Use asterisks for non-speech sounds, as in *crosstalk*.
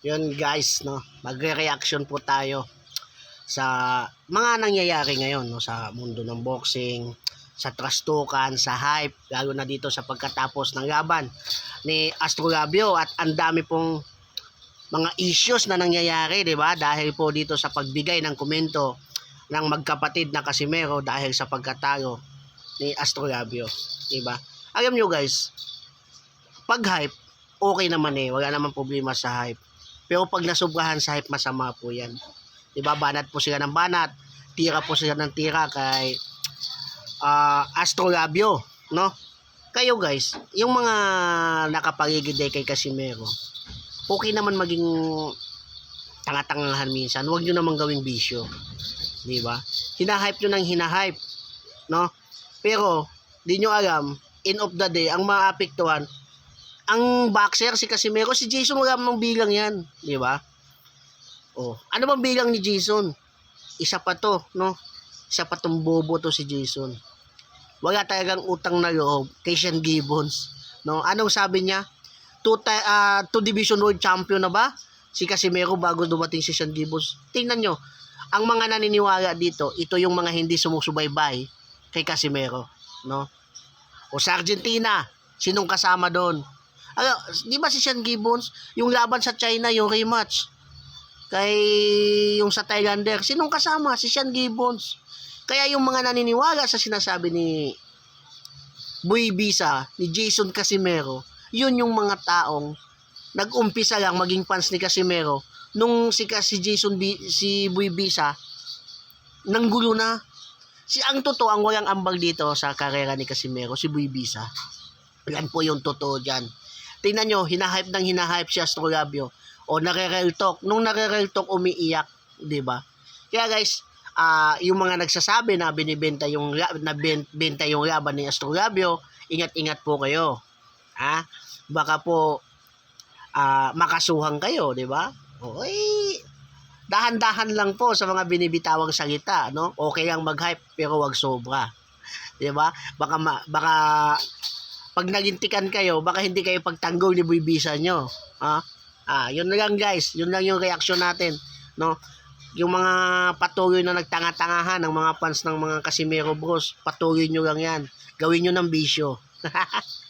Yun guys, no. Magre-reaction po tayo sa mga nangyayari ngayon no sa mundo ng boxing, sa trastukan, sa hype, lalo na dito sa pagkatapos ng laban ni Astro Labio at ang dami pong mga issues na nangyayari, 'di ba? Dahil po dito sa pagbigay ng komento ng magkapatid na Casimero dahil sa pagkatalo ni Astro Labio, 'di ba? Alam nyo guys, pag hype, okay naman eh, wala naman problema sa hype. Pero pag nasobrahan sa hype, masama po 'yan. 'Di ba? Banat po sila ng banat, tira po sila ng tira kay ah Astro Labio, no? Kayo guys, yung mga nakapaligid kay Casimero, okay naman maging tanga-tangahan minsan. Huwag nyo naman gawing bisyo. Di ba? Hinahype nyo ng hinahype. No? Pero, di nyo alam, in of the day, ang maapektuhan, ang boxer, si Casimero, si Jason, wala namang bilang yan. Di ba? Oh, ano bang bilang ni Jason? Isa pa to, no? Isa pa tong bobo to si Jason. Wala talagang utang na loob kay Sean Gibbons. No? Anong sabi niya? Two, ah, two division world champion na ba? Si Casimero bago dumating si Sean Gibbons. Tingnan nyo, ang mga naniniwala dito, ito yung mga hindi sumusubaybay kay Casimero. No? O sa Argentina, sinong kasama doon? Ano, di ba si Sean Gibbons, yung laban sa China, yung rematch, kay yung sa Thailander, sinong kasama? Si Sean Gibbons. Kaya yung mga naniniwala sa sinasabi ni Boy Bisa, ni Jason Casimero, yun yung mga taong nag-umpisa lang maging fans ni Casimero nung si, si Jason B, si Boy Bisa nanggulo na. Si ang totoo ang walang ambag dito sa karera ni Casimero, si Boy Bisa. Yan po yung totoo diyan. Tingnan nyo, hinahype ng hinahype si Astro Labio. O nare-real talk. Nung nare-real talk, umiiyak. ba? Kaya guys, ah yung mga nagsasabi na binibenta yung na ben- benta yung laban ni Astro Labio, ingat-ingat po kayo. Ha? Baka po ah makasuhan kayo, 'di ba? Okay. Dahan-dahan lang po sa mga binibitawang salita, no? Okay lang mag-hype pero wag sobra. 'Di ba? Baka ma- baka pag nagintikan kayo, baka hindi kayo pagtanggol ni Buibisa nyo. Ha? Ah, yun lang guys. Yun lang yung reaction natin, no? Yung mga patuloy na nagtanga-tangahan ng mga fans ng mga Casimero Bros, patuloy nyo lang yan. Gawin nyo ng bisyo. *laughs*